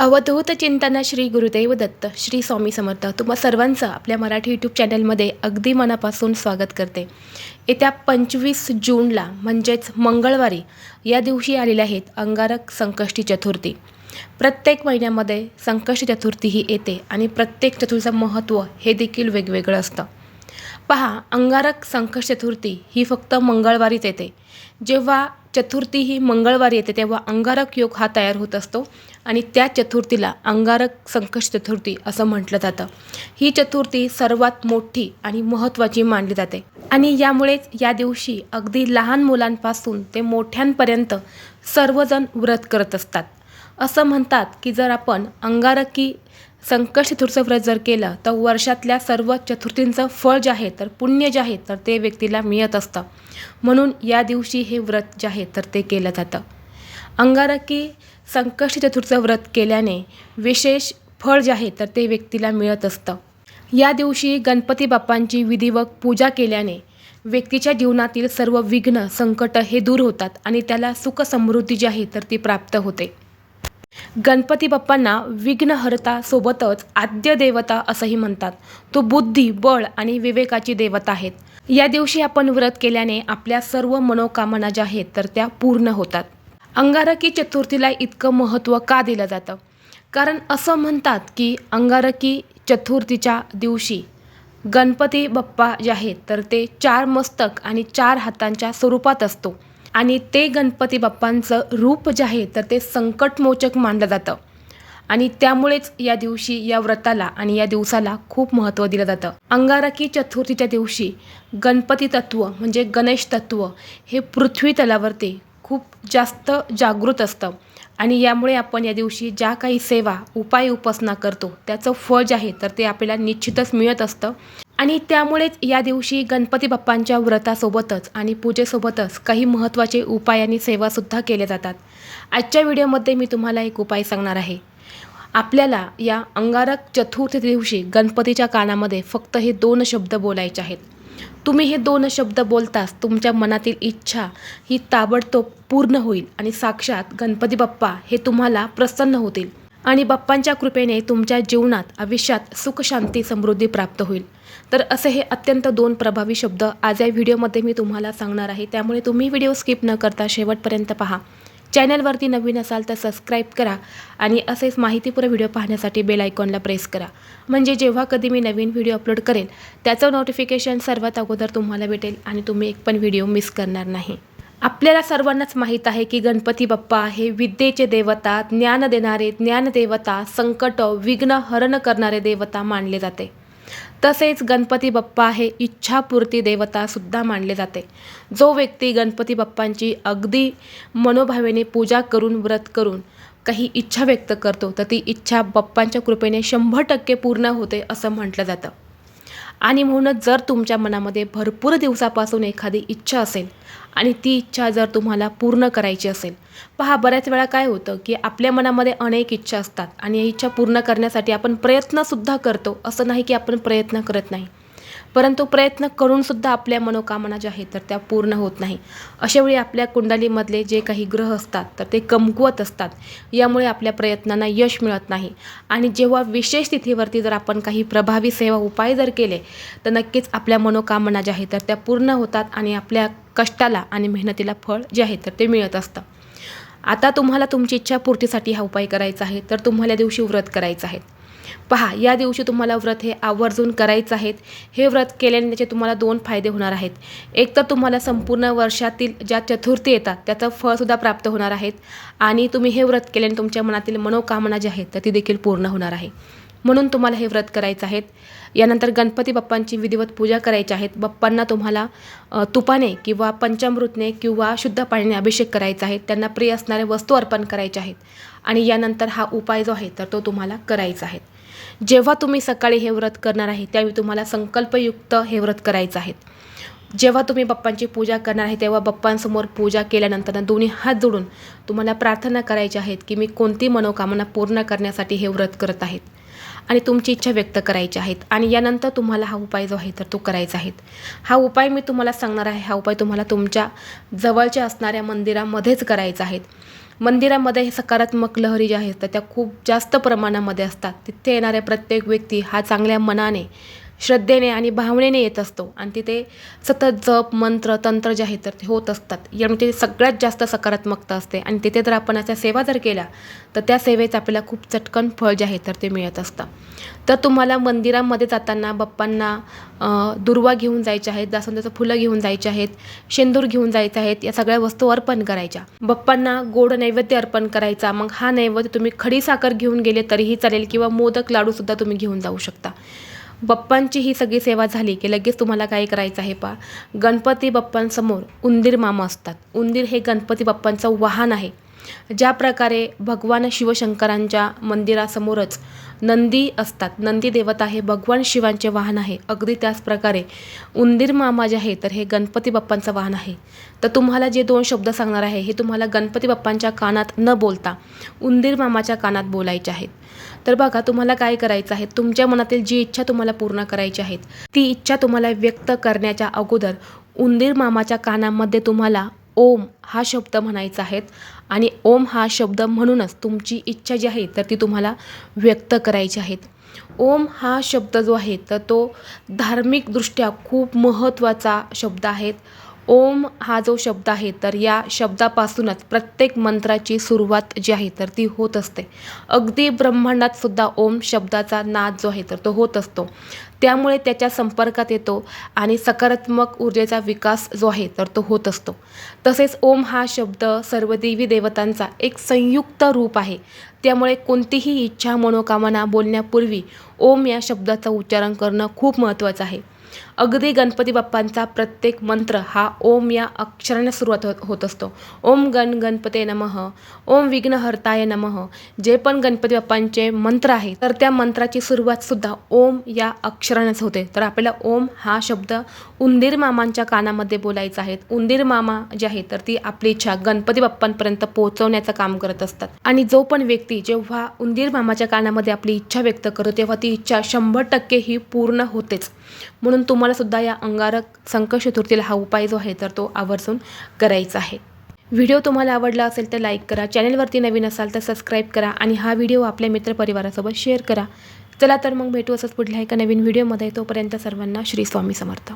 अवधूत चिंतन श्री गुरुदेव दत्त श्री स्वामी समर्थ तुम्हा सर्वांचं आपल्या मराठी यूट्यूब चॅनलमध्ये अगदी मनापासून स्वागत करते. येत्या पंचवीस जूनला म्हणजेच मंगळवारी या दिवशी आलेल्या आहेत अंगारक संकष्टी चतुर्थी. प्रत्येक महिन्यामध्ये संकष्टी चतुर्थी ही येते आणि प्रत्येक चतुर्थीचं महत्त्व हे देखील वेगवेगळं असतं. पहा अंगारक संकष्ट चतुर्थी ही फक्त मंगळवारीच येते. जेव्हा चतुर्थी ही मंगळवारी येते तेव्हा अंगारक योग हा तयार होत असतो आणि त्या चतुर्थीला अंगारक संकष्ट चतुर्थी असं म्हटलं जातं. ही चतुर्थी सर्वात मोठी आणि महत्त्वाची मानली जाते. आणि यामुळेच या दिवशी अगदी लहान मुलांपासून ते मोठ्यांपर्यंत सर्वजण व्रत करत असतात. असं म्हणतात की जर आपण अंगारकी संकष्ट चतुर्थचं व्रत जर केलं तर वर्षातल्या सर्व चतुर्थींचं फळ जे आहे तर पुण्य जे आहे तर ते व्यक्तीला मिळत असतं. म्हणून या दिवशी हे व्रत जे आहे तर ते केलं जातं. अंगारकी संकष्ट चतुर्थचं व्रत केल्याने विशेष फळ जे आहे तर ते व्यक्तीला मिळत असतं. या दिवशी गणपती बाप्पांची विधिवत पूजा केल्याने व्यक्तीच्या जीवनातील सर्व विघ्न संकट हे दूर होतात आणि त्याला सुख समृद्धी जी आहे तर ती प्राप्त होते. गणपती बाप्पांना विघ्नहर्ता सोबतच आद्य देवता असंही म्हणतात. तो बुद्धी बळ आणि विवेकाची देवता आहेत. या दिवशी आपण व्रत केल्याने आपल्या सर्व मनोकामना ज्या आहेत तर त्या पूर्ण होतात. अंगारकी चतुर्थीला इतकं महत्त्व का दिलं जातं? कारण असं म्हणतात की अंगारकी चतुर्थीच्या दिवशी गणपती बाप्पा जे आहेत तर ते चार मस्तक आणि चार हातांच्या स्वरूपात असतो. आणि ते गणपती बाप्पांचं रूप जे आहे तर ते संकटमोचक मानलं जातं. आणि त्यामुळेच या दिवशी या व्रताला आणि या दिवसाला खूप महत्त्व दिलं जातं. अंगारकी चतुर्थीच्या दिवशी गणपती तत्व म्हणजे गणेश तत्व हे पृथ्वी तलावरती खूप जास्त जागृत असतं. आणि यामुळे आपण या दिवशी ज्या काही सेवा उपाय उपासना करतो त्याचं फळ जे आहे तर ते आपल्याला निश्चितच मिळत असतं. आणि त्यामुळेच या दिवशी गणपती बाप्पांच्या व्रतासोबतच आणि पूजेसोबतच काही महत्त्वाचे उपाय आणि सेवासुद्धा केल्या जातात. आजच्या व्हिडिओमध्ये मी तुम्हाला एक उपाय सांगणार आहे. आपल्याला या अंगारक चतुर्थी दिवशी गणपतीच्या कानामध्ये फक्त हे दोन शब्द बोलायचे आहेत. तुम्ही हे दोन शब्द बोलताच तुमच्या मनातील इच्छा ही ताबडतोब पूर्ण होईल आणि साक्षात गणपती बाप्पा हे तुम्हाला प्रसन्न होतील. आणि बाप्पांच्या कृपेने तुमच्या जीवनात आयुष्यात सुख शांती समृद्धी प्राप्त होईल. तर असे हे अत्यंत दोन प्रभावी शब्द आज या व्हिडिओमध्ये मी तुम्हाला सांगणार आहे. त्यामुळे तुम्ही व्हिडिओ स्किप न करता शेवटपर्यंत पहा. चॅनलवरती नवीन असाल तर सबस्क्राईब करा आणि असेच माहितीपूर्ण व्हिडिओ पाहण्यासाठी बेल आयकॉनला प्रेस करा. म्हणजे जेव्हा कधी मी नवीन व्हिडिओ अपलोड करेल त्याचं नोटिफिकेशन सर्वात अगोदर तुम्हाला भेटेल आणि तुम्ही एक पण व्हिडिओ मिस करणार नाही. आपल्याला सर्वांनाच माहीत आहे की गणपती बाप्पा हे विद्येचे देवता ज्ञान देणारे ज्ञानदेवता संकट विघ्न हरण करणारे देवता मानले जाते. तसेच गणपती बाप्पा हे इच्छापूर्ती देवतासुद्धा मानले जाते. जो व्यक्ती गणपती बाप्पांची अगदी मनोभावेने पूजा करून व्रत करून काही इच्छा व्यक्त करतो तर ती इच्छा बाप्पांच्या कृपेने शंभर टक्के पूर्ण होते असं म्हटलं जातं. आणि म्हणूनच जर तुमच्या मनामध्ये भरपूर दिवसापासून एखादी इच्छा असेल आणि ती इच्छा जर तुम्हाला पूर्ण करायची असेल पहा बऱ्याच वेळा काय होतं की आपल्या मनामध्ये अनेक इच्छा असतात आणि या इच्छा पूर्ण करण्यासाठी आपण प्रयत्नसुद्धा करतो असं नाही की आपण प्रयत्न करत नाही. परंतु प्रयत्न करूनसुद्धा आपल्या मनोकामना ज्या आहेत तर त्या पूर्ण होत नाही. अशावेळी आपल्या कुंडलीमधले जे काही ग्रह असतात तर ते कमकुवत असतात. यामुळे आपल्या प्रयत्नांना यश मिळत नाही. आणि जेव्हा विशेष तिथीवरती जर आपण काही प्रभावी सेवा उपाय जर केले तर नक्कीच आपल्या मनोकामना ज्या आहेत तर त्या पूर्ण होतात आणि आपल्या कष्टाला आणि मेहनतीला फळ जे आहे तर ते मिळत असतं. आता तुम्हाला तुमची इच्छापूर्तीसाठी हा उपाय करायचा आहे तर तुम्हाला दिवशी व्रत करायचं आहे. पहा या दिवशी तुम्हाला व्रत हे आवर्जून करायचं आहेत. हे व्रत केल्याने त्याचे तुम्हाला दोन फायदे होणार आहेत. एक तर तुम्हाला संपूर्ण वर्षातील ज्या चतुर्थी येतात त्याचं फळसुद्धा प्राप्त होणार आहेत आणि तुम्ही हे व्रत केल्याने तुमच्या मनातील मनोकामना जी आहेत तर ती देखील पूर्ण होणार आहे. म्हणून तुम्हाला हे व्रत करायचं आहेत. यानंतर गणपती बाप्पांची विधिवत पूजा करायची आहेत. बाप्पांना तुम्हाला तुपाने किंवा पंचामृतने किंवा शुद्ध पाण्याने अभिषेक करायचा आहे. त्यांना प्रिय असणारे वस्तू अर्पण करायच्या आहेत. आणि यानंतर हा उपाय जो आहे तर तो तुम्हाला करायचा आहे. जेव्हा तुम्ही सकाळी हे व्रत करणार आहे त्यावेळी तुम्हाला संकल्पयुक्त हे व्रत करायचं आहे. जेव्हा तुम्ही बाप्पांची पूजा करणार आहे तेव्हा बाप्पांसमोर पूजा केल्यानंतर दोन्ही हात जोडून तुम्हाला प्रार्थना करायची आहेत की मी कोणती मनोकामना पूर्ण करण्यासाठी हे व्रत करत आहेत आणि तुमची इच्छा व्यक्त करायची आहेत आणि यानंतर तुम्हाला हा उपाय जो आहे तर तो करायचा आहे. हा उपाय मी तुम्हाला सांगणार आहे. हा उपाय तुम्हाला तुमच्या जवळच्या असणाऱ्या मंदिरामध्येच करायचा आहे. मंदिरामध्ये हे सकारात्मक लहरी ज्या आहेत त्या खूप जास्त प्रमाणामध्ये असतात. तिथे येणाऱ्या प्रत्येक व्यक्ती हा चांगल्या मनाने श्रद्धेने आणि भावनेने येत असतो. आणि तिथे सतत जप मंत्र तंत्र जे आहेत तर ते होत असतात. यामध्ये सगळ्यात जास्त सकारात्मकता असते. आणि तिथे जर आपण अशा सेवा जर केल्या तर त्या सेवेचं आपल्याला खूप चटकन फळ जे आहे तर ते मिळत असतं. तर तुम्हाला मंदिरामध्ये जाताना बाप्पांना दुर्वा घेऊन जायच्या आहेत जास्वंदाचं फुलं घेऊन जायचे आहेत शेंदूर घेऊन जायचे आहेत या सगळ्या वस्तू अर्पण करायच्या. बाप्पांना गोड नैवेद्य अर्पण करायचा. मग हा नैवेद्य तुम्ही खडी साखर घेऊन गेले तरीही चालेल किंवा मोदक लाडूसुद्धा तुम्ही घेऊन जाऊ शकता. बप्पांची ही सगळी सेवा झाली की लगेच तुम्हाला काय करायचं आहे पा गणपती बाप्पांसमोर उंदीर मामा असतात. उंदीर हे गणपती बाप्पांचं वाहन आहे. ज्या प्रकारे भगवान शिवशंकरांच्या मंदिरासमोरच नंदी असतात. नंदी देवता हे भगवान शिवांचे वाहन आहे. अगदी त्याच प्रकारे उंदीर मामा जे आहे तर हे गणपती बाप्पांचं वाहन आहे. तर तुम्हाला जे दोन शब्द सांगणार आहे हे तुम्हाला गणपती बाप्पांच्या कानात न बोलता उंदीर मामाच्या कानात बोलायचे आहेत. तर बघा तुम्हाला काय करायचं आहे? तुमच्या मनातील जी इच्छा तुम्हाला पूर्ण करायची आहेत ती इच्छा तुम्हाला व्यक्त करण्याच्या अगोदर उंदीर मामाच्या कानामध्ये तुम्हाला ओम हा शब्द म्हणायचा आहेत आणि ओम हा शब्द म्हणूनच तुमची इच्छा जी आहे तर ती तुम्हाला व्यक्त करायची आहेत ओम हा शब्द जो आहे तर तो धार्मिकदृष्ट्या खूप महत्त्वाचा शब्द आहे. ओम हा जो शब्द आहे तर या शब्दापासूनच प्रत्येक मंत्राची सुरुवात जी आहे तर ती होत असते. अगदी ब्रह्मांडात सुद्धा ओम शब्दाचा नाद जो आहे तर तो होत असतो. त्यामुळे त्याच्या संपर्कात येतो आणि सकारात्मक ऊर्जेचा विकास जो आहे तर तो होत असतो. तसेच ओम हा शब्द सर्व देवी देवतांचा एक संयुक्त रूप आहे. त्यामुळे कोणतीही इच्छा मनोकामना बोलण्यापूर्वी ओम या शब्दाचं उच्चारण करणं खूप महत्त्वाचं आहे. अगदी गणपती बाप्पांचा प्रत्येक मंत्र हा ओम या अक्षराने सुरुवात होत होत असतो. ओम गण गणपते नमः ओम विघ्नहर्ताय नमः. जे पण गणपती बाप्पांचे मंत्र आहे तर त्या मंत्राची सुरुवात सुद्धा ओम या अक्षरानेच होते. तर आपल्याला ओम हा शब्द उंदीर मामांच्या कानामध्ये बोलायचा आहे. उंदीर मामा जे आहे तर ती आपली इच्छा गणपती बाप्पांपर्यंत पोहोचवण्याचं काम करत असतात. आणि जो पण व्यक्ती जेव्हा उंदीर मामाच्या कानामध्ये आपली इच्छा व्यक्त करतो तेव्हा ती इच्छा शंभर टक्के ही पूर्ण होतेच. म्हणून तुम्हाला सुद्धा या अंगारक संकट चतुर्थीला हा उपाय जो आहे तर तो आवर्जून करायचा आहे. व्हिडिओ तुम्हाला आवडला असेल तर लाईक करा चॅनलवरती नवीन असाल तर सबस्क्राईब करा आणि हा व्हिडिओ आपल्या मित्रपरिवारासोबत शेअर करा. चला तर मग भेटू असंच पुढल्या एका नवीन व्हिडिओमध्ये. तोपर्यंत सर्वांना श्री स्वामी समर्थ.